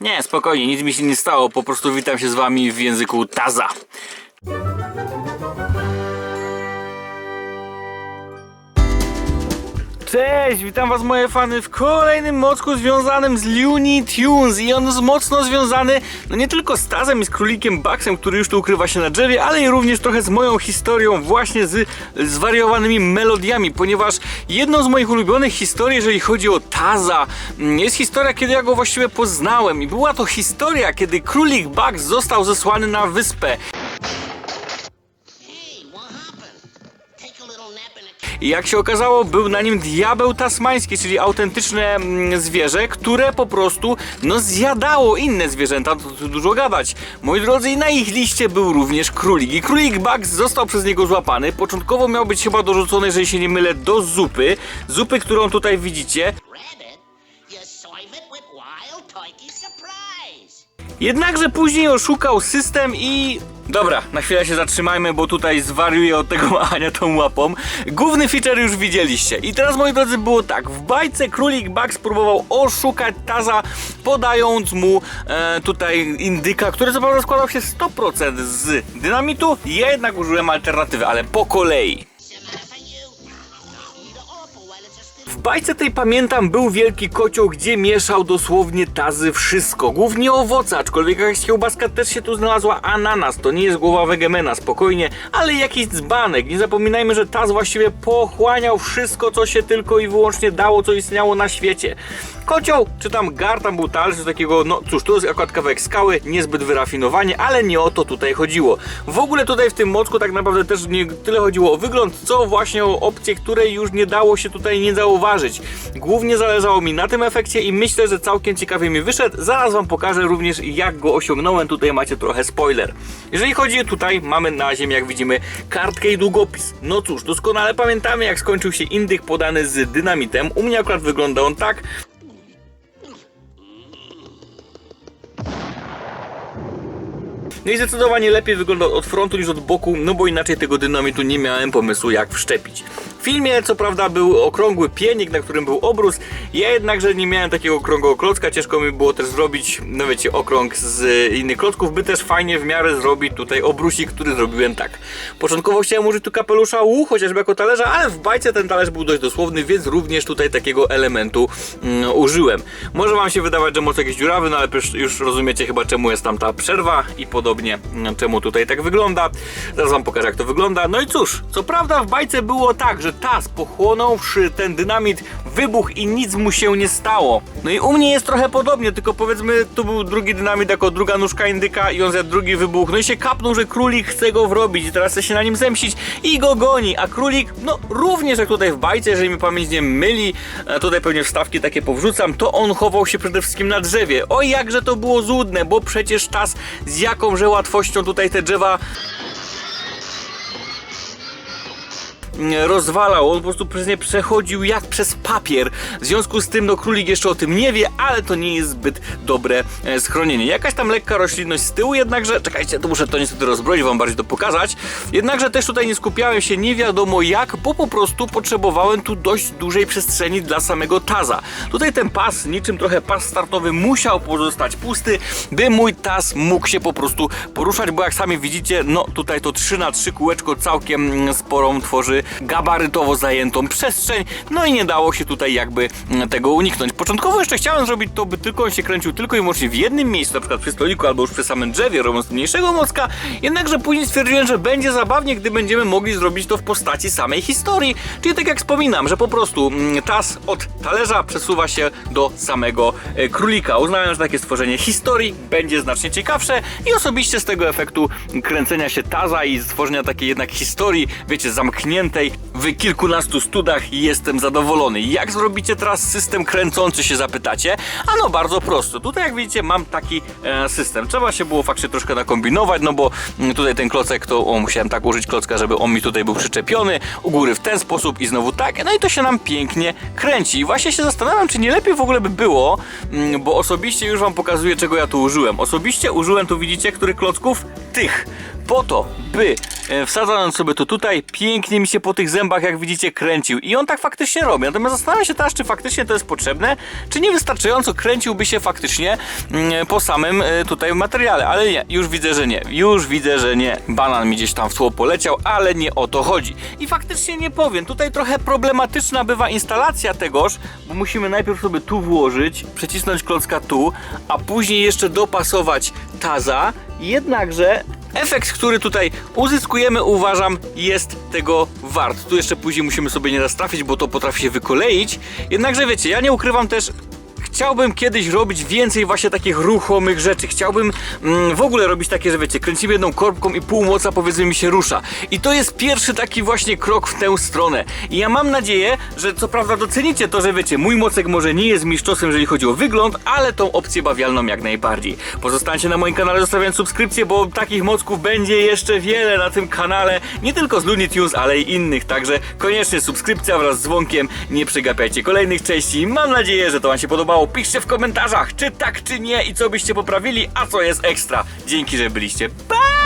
Nie, spokojnie, nic mi się nie stało, po prostu witam się z wami w języku Taza. Cześć, witam was moje fany w kolejnym mocku związanym z Looney Tunes. I on jest mocno związany no nie tylko z Tazem i z królikiem Bugsem, który już tu ukrywa się na drzewie, ale i również trochę z moją historią właśnie z zwariowanymi melodiami, ponieważ jedną z moich ulubionych historii, jeżeli chodzi o Taza, mm, jest historia, kiedy ja go właściwie poznałem. I była to historia, kiedy królik Bugs został zesłany na wyspę jak się okazało, był na nim diabeł tasmański, czyli autentyczne mm, zwierzę, które po prostu no zjadało inne zwierzęta, to tu dużo gadać. Moi drodzy, i na ich liście był również królik. I królik Bugs został przez niego złapany. Początkowo miał być chyba dorzucony, jeżeli się nie mylę, do zupy. Zupy, którą tutaj widzicie. Jednakże później oszukał system i... Dobra, na chwilę się zatrzymajmy, bo tutaj zwariuję od tego machania tą łapą. Główny feature już widzieliście. I teraz, moi drodzy, było tak. W bajce Królik Bugs próbował oszukać Taza, podając mu e, tutaj indyka, który prawda składał się 100% z dynamitu. Ja jednak użyłem alternatywy, ale po kolei. Bajce tej pamiętam był wielki kocioł, gdzie mieszał dosłownie tazy wszystko, głównie owoce, aczkolwiek jakaś kiełbaska też się tu znalazła, ananas, to nie jest głowa wegemena, spokojnie, ale jakiś dzbanek, nie zapominajmy, że taz właściwie pochłaniał wszystko, co się tylko i wyłącznie dało, co istniało na świecie. Kocioł, czy tam gar, tam był talerz takiego, no cóż, tu jest akurat kawałek skały, niezbyt wyrafinowanie, ale nie o to tutaj chodziło. W ogóle tutaj w tym mocku tak naprawdę też nie tyle chodziło o wygląd, co właśnie o opcje, której już nie dało się tutaj nie zauważyć. Głównie zależało mi na tym efekcie i myślę, że całkiem ciekawie mi wyszedł. Zaraz wam pokażę również jak go osiągnąłem, tutaj macie trochę spoiler. Jeżeli chodzi tutaj, mamy na ziemi jak widzimy kartkę i długopis. No cóż, doskonale pamiętamy jak skończył się indyk podany z dynamitem. U mnie akurat wygląda on tak. No i zdecydowanie lepiej wygląda od frontu niż od boku, no bo inaczej tego dynamitu nie miałem pomysłu jak wszczepić. W filmie co prawda był okrągły pienik, na którym był obrus, ja jednakże nie miałem takiego okrągłego klocka, ciężko mi było też zrobić, no wiecie, okrąg z innych klocków, by też fajnie w miarę zrobić tutaj obrusik, który zrobiłem tak. Początkowo chciałem użyć tu kapelusza łu, chociażby jako talerza, ale w bajce ten talerz był dość dosłowny, więc również tutaj takiego elementu mm, użyłem. Może wam się wydawać, że może jakiś dziurawy, no ale już, już rozumiecie chyba czemu jest tam ta przerwa i podobnie mm, czemu tutaj tak wygląda. Zaraz wam pokażę jak to wygląda. No i cóż, co prawda w bajce było tak, że Taz pochłonąwszy ten dynamit wybuchł i nic mu się nie stało. No i u mnie jest trochę podobnie, tylko powiedzmy tu był drugi dynamit jako druga nóżka indyka i on zjadł drugi wybuch. No i się kapnął, że królik chce go wrobić i teraz chce się na nim zemścić i go goni, a królik, no również jak tutaj w bajce, jeżeli mi pamięć nie myli, tutaj pewnie wstawki takie powrzucam, to on chował się przede wszystkim na drzewie. O jakże to było złudne, bo przecież Taz z jakąże łatwością tutaj te drzewa rozwalał, on po prostu przez nie przechodził jak przez papier. W związku z tym, no królik jeszcze o tym nie wie, ale to nie jest zbyt dobre e, schronienie. Jakaś tam lekka roślinność z tyłu, jednakże, czekajcie, to muszę to niestety rozbroić, wam bardziej to pokazać. Jednakże też tutaj nie skupiałem się nie wiadomo jak, bo po prostu potrzebowałem tu dość dużej przestrzeni dla samego taza. Tutaj ten pas, niczym trochę pas startowy, musiał pozostać pusty, by mój taz mógł się po prostu poruszać, bo jak sami widzicie, no tutaj to 3 na 3 kółeczko całkiem mm, sporą tworzy gabarytowo zajętą przestrzeń, no i nie dało się tutaj jakby mm, tego uniknąć. Początkowo jeszcze chciałem zrobić to, by tylko on się kręcił tylko i wyłącznie w jednym miejscu, na przykład przy stoliku albo już przy samym drzewie, robiąc mniejszego mocka, jednakże później stwierdziłem, że będzie zabawnie, gdy będziemy mogli zrobić to w postaci samej historii, czyli tak jak wspominam, że po prostu mm, tas od talerza przesuwa się do samego e, królika. Uznałem, że takie stworzenie historii będzie znacznie ciekawsze i osobiście z tego efektu kręcenia się taza i stworzenia takiej jednak historii, wiecie, zamkniętej w kilkunastu studach jestem zadowolony. Jak zrobicie teraz system kręcący się zapytacie? Ano bardzo prosto. Tutaj jak widzicie mam taki e, system. Trzeba się było faktycznie troszkę nakombinować, no bo mm, tutaj ten klocek to o, musiałem tak użyć klocka, żeby on mi tutaj był przyczepiony. U góry w ten sposób i znowu tak. No i to się nam pięknie kręci. I właśnie się zastanawiam, czy nie lepiej w ogóle by było, mm, bo osobiście już wam pokazuję czego ja tu użyłem. Osobiście użyłem tu widzicie, których klocków? Tych po to, by e, wsadzając sobie to tutaj, pięknie mi się po tych zębach, jak widzicie, kręcił. I on tak faktycznie robi. Natomiast zastanawiam się teraz, czy faktycznie to jest potrzebne, czy niewystarczająco kręciłby się faktycznie mm, po samym e, tutaj materiale. Ale nie, już widzę, że nie. Już widzę, że nie. Banan mi gdzieś tam w tło poleciał, ale nie o to chodzi. I faktycznie nie powiem, tutaj trochę problematyczna bywa instalacja tegoż, bo musimy najpierw sobie tu włożyć, przycisnąć klocka tu, a później jeszcze dopasować taza. Jednakże efekt, który tutaj uzyskujemy, uważam, jest tego wart. Tu jeszcze później musimy sobie nie trafić, bo to potrafi się wykoleić. Jednakże wiecie, ja nie ukrywam też, Chciałbym kiedyś robić więcej właśnie takich ruchomych rzeczy. Chciałbym mm, w ogóle robić takie, że wiecie, kręcimy jedną korbką i półmoca powiedzmy mi się rusza. I to jest pierwszy taki właśnie krok w tę stronę. I ja mam nadzieję, że co prawda docenicie to, że wiecie, mój mocek może nie jest mistrzostwem, jeżeli chodzi o wygląd, ale tą opcję bawialną jak najbardziej. Pozostańcie na moim kanale, zostawiając subskrypcję, bo takich mocków będzie jeszcze wiele na tym kanale. Nie tylko z Looney Tunes, ale i innych. Także koniecznie subskrypcja wraz z dzwonkiem. Nie przegapiajcie kolejnych części. Mam nadzieję, że to Wam się podobało. Piszcie w komentarzach, czy tak, czy nie i co byście poprawili, a co jest ekstra. Dzięki, że byliście. Pa!